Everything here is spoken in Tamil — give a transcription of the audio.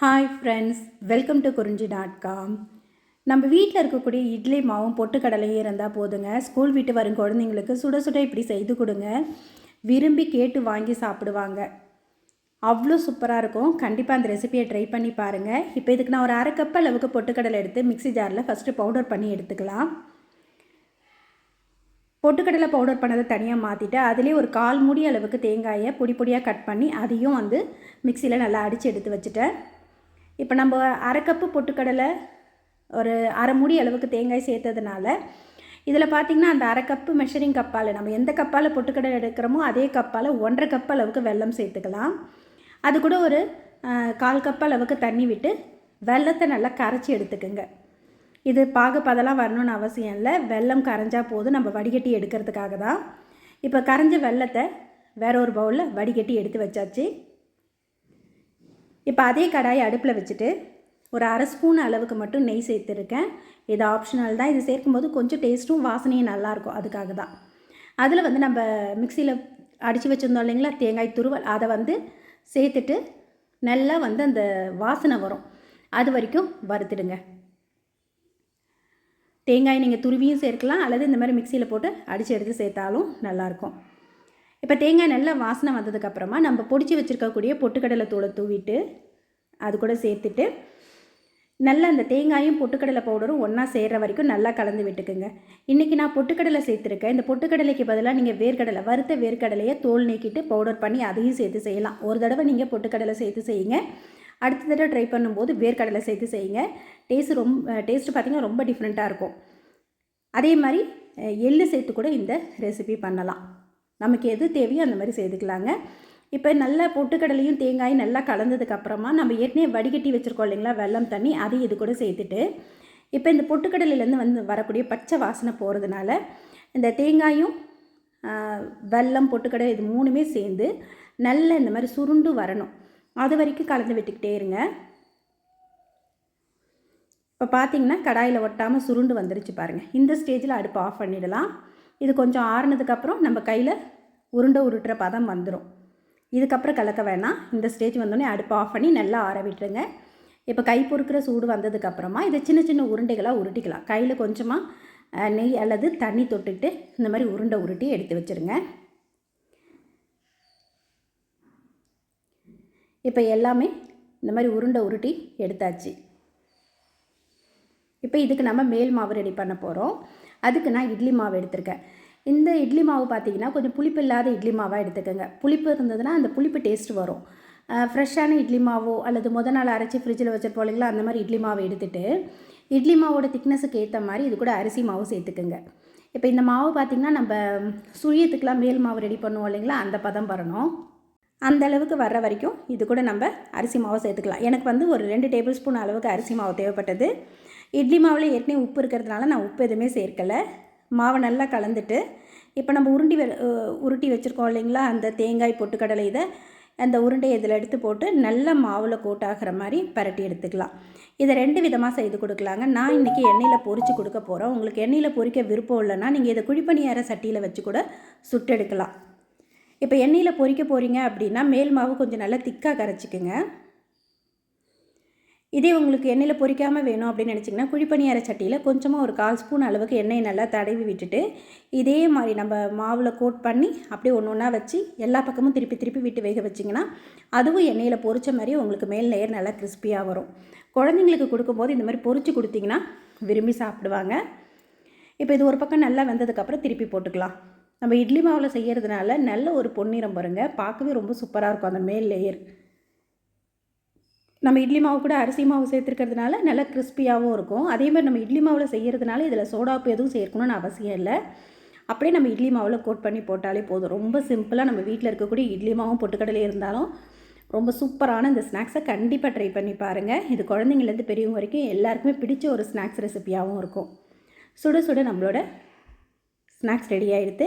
Hi friends welcome to Kurinji dot com நம்ம வீட்டில் இருக்கக்கூடிய இட்லி மாவும் பொட்டுக்கடலையும் இருந்தால் போதுங்க. ஸ்கூல் விட்டு வரும் குழந்தைங்களுக்கு சுட சுட இப்படி செய்து கொடுங்க. விரும்பி கேட்டு வாங்கி சாப்பிடுவாங்க. அவ்வளோ சூப்பராக இருக்கும். கண்டிப்பாக அந்த ரெசிபியை ட்ரை பண்ணி பாருங்கள் இப்போ இதுக்கு நான் ஒரு அரை கப் அளவுக்கு பொட்டுக்கடலை எடுத்து மிக்சி ஜாரில் ஃபஸ்ட்டு பவுடர் பண்ணி எடுத்துக்கலாம். பொட்டுக்கடலை பவுடர் பண்ணதை தனியாக மாற்றிட்டு அதிலே ஒரு கால் மூடி அளவுக்கு தேங்காயை பொடி பொடியாக கட் பண்ணி அதையும் வந்து மிக்சியில் நல்லா அடித்து எடுத்து வச்சுட்டேன். இப்போ நம்ம அரை கப்பு பொட்டுக்கடலை ஒரு அரை மூடி அளவுக்கு தேங்காய் சேர்த்ததுனால இதில் பார்த்திங்கன்னா அந்த அரை கப்பு மெஷரிங் கப்பால் நம்ம எந்த கப்பால் பொட்டுக்கடலை எடுக்கிறோமோ அதே கப்பால் ஒன்றரை கப் அளவுக்கு வெல்லம் சேர்த்துக்கலாம். அது கூட ஒரு கால் கப் அளவுக்கு தண்ணி விட்டு வெள்ளத்தை நல்லா கரைச்சி எடுத்துக்குங்க. இது பாகுப்பதெல்லாம் வரணும்னு அவசியம் இல்லை. வெள்ளம் கரைஞ்சால் போதும். நம்ம வடிகட்டி எடுக்கிறதுக்காக தான். இப்போ கரைஞ்ச வெள்ளத்தை வேற ஒரு பவுலில் வடிகட்டி எடுத்து வச்சாச்சு. இப்போ அதே கடாயை அடுப்பில் வச்சுட்டு ஒரு அரை ஸ்பூன் அளவுக்கு மட்டும் நெய் சேர்த்துருக்கேன். இது ஆப்ஷனல் தான். இது சேர்க்கும்போது கொஞ்சம் டேஸ்ட்டும் வாசனையும் நல்லாயிருக்கும். அதுக்காக தான். அதில் வந்து நம்ம மிக்சியில் அடித்து வச்சுருந்தோம் இல்லைங்களா? தேங்காய் துருவல். அதை வந்து சேர்த்துட்டு நல்லா வந்து அந்த வாசனை வரும். அது வரைக்கும் வறுத்துடுங்க. தேங்காய் நீங்கள் துருவியும் சேர்க்கலாம். அல்லது இந்த மாதிரி மிக்சியில் போட்டு அடித்து எடுத்து சேர்த்தாலும் நல்லாயிருக்கும். இப்போ தேங்காய் நல்லா வாசனை வந்ததுக்கப்புறமா நம்ம பொடிச்சு வச்சுருக்கக்கூடிய பொட்டுக்கடலை தூளை தூவிட்டு அது கூட சேர்த்துட்டு நல்லா அந்த தேங்காயும் பொட்டுக்கடலை பவுடரும் ஒன்றா சேர்கிற வரைக்கும் நல்லா கலந்து விட்டுக்குங்க. இன்றைக்கி நான் பொட்டுக்கடலை சேர்த்துருக்கேன். இந்த பொட்டுக்கடலைக்கு பதிலாக நீங்கள் வேர்க்கடலை வறுத்த வேர்க்கடலையை தோல் நீக்கிட்டு பவுடர் பண்ணி அதையும் சேர்த்து செய்யலாம். ஒரு தடவை நீங்கள் பொட்டுக்கடலை சேர்த்து செய்யுங்க. அடுத்த தடவை ட்ரை பண்ணும்போது வேர்க்கடலை சேர்த்து செய்யுங்க. டேஸ்ட் ரொம்ப டேஸ்ட்டு பார்த்திங்கன்னா ரொம்ப டிஃப்ரெண்ட்டாக இருக்கும். அதே மாதிரி எள்ளு சேர்த்து கூட இந்த ரெசிபி பண்ணலாம். நமக்கு எது தேவையோ அந்த மாதிரி செய்துக்கலாங்க. இப்போ நல்லா பொட்டுக்கடலையும் தேங்காயும் நல்லா கலந்ததுக்கப்புறமா நம்ம ஏற்கனவே வடிகட்டி வச்சுருக்கோம் இல்லைங்களா வெள்ளம் தண்ணி அதையும் இது கூட சேர்த்துட்டு இப்போ இந்த பொட்டுக்கடலையிலேருந்து வந்து வரக்கூடிய பச்சை வாசனை போகிறதுனால இந்த தேங்காயும் வெல்லம் பொட்டுக்கடலை இது மூணுமே சேர்ந்து நல்ல இந்த மாதிரி சுருண்டு வரணும். அது வரைக்கும் கலந்து விட்டுக்கிட்டே இருங்க. இப்போ பார்த்தீங்கன்னா கடாயில் ஒட்டாமல் சுருண்டு வந்துருச்சு பாருங்கள் இந்த ஸ்டேஜில் அடுப்பு ஆஃப் பண்ணிடலாம். இது கொஞ்சம் ஆறுனதுக்கப்புறம் நம்ம கையில் உருண்டை உருட்டுற பதம் வந்துடும் இதுக்கப்புறம் கலக்க வேணாம். இந்த ஸ்டேஜ் வந்தோடனே அடுப்பு ஆஃப் பண்ணி நல்லா ஆற விட்டுருங்க. இப்போ கை பொறுக்கிற சூடு வந்ததுக்கப்புறமா இதை சின்ன சின்ன உருண்டைகளாக உருட்டிக்கலாம். கையில் கொஞ்சமாக நெய் அல்லது தண்ணி தொட்டுட்டு இந்த மாதிரி உருண்டை உருட்டி எடுத்து வச்சுருங்க. இப்போ எல்லாமே இந்த மாதிரி உருண்டை உருட்டி எடுத்தாச்சு. இப்போ இதுக்கு நம்ம மேல் மாவு ரெடி பண்ண போகிறோம் அதுக்கு நான் இட்லி மாவு எடுத்திருக்கேன். இந்த இட்லி மாவு பார்த்தீங்கன்னா கொஞ்சம் புளிப்பு இல்லாத இட்லி மாவாக எடுத்துக்கோங்க. புளிப்பு இருந்ததுன்னா அந்த புளிப்பு டேஸ்ட் வரும். ஃப்ரெஷ்ஷான இட்லி மாவோ அல்லது முத நாள் அரைச்சி ஃப்ரிட்ஜில் வச்சிருப்போம் இல்லைங்களா அந்த மாதிரி இட்லி மாவை எடுத்துகிட்டு இட்லி மாவோட திக்னஸுக்கு ஏற்ற மாதிரி இது கூட அரிசி மாவு சேர்த்துக்குங்க. இப்போ இந்த மாவு பார்த்திங்கன்னா நம்ம சுழியத்துக்கெலாம் மேல் மாவு ரெடி பண்ணுவோம் இல்லைங்களா? அந்த பதம் வரணும். அந்த அளவுக்கு வர்ற வரைக்கும் இது கூட நம்ம அரிசி மாவு சேர்த்துக்கலாம். எனக்கு வந்து ஒரு ரெண்டு டேபிள் ஸ்பூன் அளவுக்கு அரிசி மாவு தேவைப்பட்டது. இட்லி மாவில் ஏற்கனவே உப்பு இருக்கிறதுனால நான் உப்பு எதுவுமே சேர்க்கலை. மாவை நல்லா கலந்துட்டு இப்போ நம்ம உருண்டி உருட்டி வச்சுருக்கோம் இல்லைங்களா? அந்த தேங்காய் பொட்டுக்கடலை இதை அந்த உருண்டையை இதில் எடுத்து போட்டு நல்ல மாவில் கோட்டாகிற மாதிரி பரட்டி எடுத்துக்கலாம். இதை ரெண்டு விதமாக செய்து கொடுக்கலாங்க. நான் இன்றைக்கி எண்ணெயில் பொறிச்சு கொடுக்க போகிறோம் உங்களுக்கு எண்ணெயில் பொறிக்க விருப்பம் இல்லைன்னா நீங்கள் இதை குழிப்பணியார சட்டியில் வச்சு கூட சுட்டெடுக்கலாம். இப்போ எண்ணெயில் பொறிக்க போகிறீங்க அப்படின்னா மேல் மாவு கொஞ்சம் நல்லா திக்காக கரைச்சிக்குங்க. இதே உங்களுக்கு எண்ணெயில் பொறிக்காமல் வேணும் அப்படின்னு நினச்சிங்கன்னா குழிப்பணியார சட்டியில் கொஞ்சமாக ஒரு கால் ஸ்பூன் அளவுக்கு எண்ணெய் நல்லா தடவி விட்டுட்டு இதே மாதிரி நம்ம மாவில் கோட் பண்ணி அப்படியே ஒன்று ஒன்றா வச்சு எல்லா பக்கமும் திருப்பி திருப்பி விட்டு வேக வச்சிங்கன்னா அதுவும் எண்ணெயில் பொறிச்ச மாதிரி உங்களுக்கு மேல் லேயர் நல்லா கிறிஸ்பியாக வரும். குழந்தைங்களுக்கு கொடுக்கும்போது இந்த மாதிரி பொறிச்சு கொடுத்திங்கன்னா விரும்பி சாப்பிடுவாங்க. இப்போ இது ஒரு பக்கம் நல்லா வெந்ததுக்கப்புறம் திருப்பி போட்டுக்கலாம். நம்ம இட்லி மாவில் செய்கிறதுனால நல்ல ஒரு பொன்னிறம் பாருங்க. பார்க்கவே ரொம்ப சூப்பராக இருக்கும் அந்த மேல் லேயர் நம்ம இட்லி மாவு கூட அரிசி மாவு சேர்த்துருக்கிறதுனால நல்லா கிறிஸ்பியாகவும் இருக்கும். அதே மாதிரி நம்ம இட்லி மாவில் செய்கிறதுனால இதில் சோடாப்பு எதுவும் சேர்க்கணும்னு அவசியம் இல்லை. அப்படியே நம்ம இட்லி மாவில் கோட் பண்ணி போட்டாலே போதும். ரொம்ப சிம்பிளாக நம்ம வீட்டில் இருக்கக்கூடிய இட்லி மாவும் பொட்டுக்கடலே இருந்தாலும் ரொம்ப சூப்பரான இந்த ஸ்நாக்ஸை கண்டிப்பாக ட்ரை பண்ணி பாருங்கள் இது குழந்தைங்கலேருந்து பெரியவங்க வரைக்கும் எல்லாருக்குமே பிடிச்ச ஒரு ஸ்நாக்ஸ் ரெசிப்பியாகவும் இருக்கும். சுட சுட நம்மளோட ஸ்நாக்ஸ் ரெடி ஆகிடுது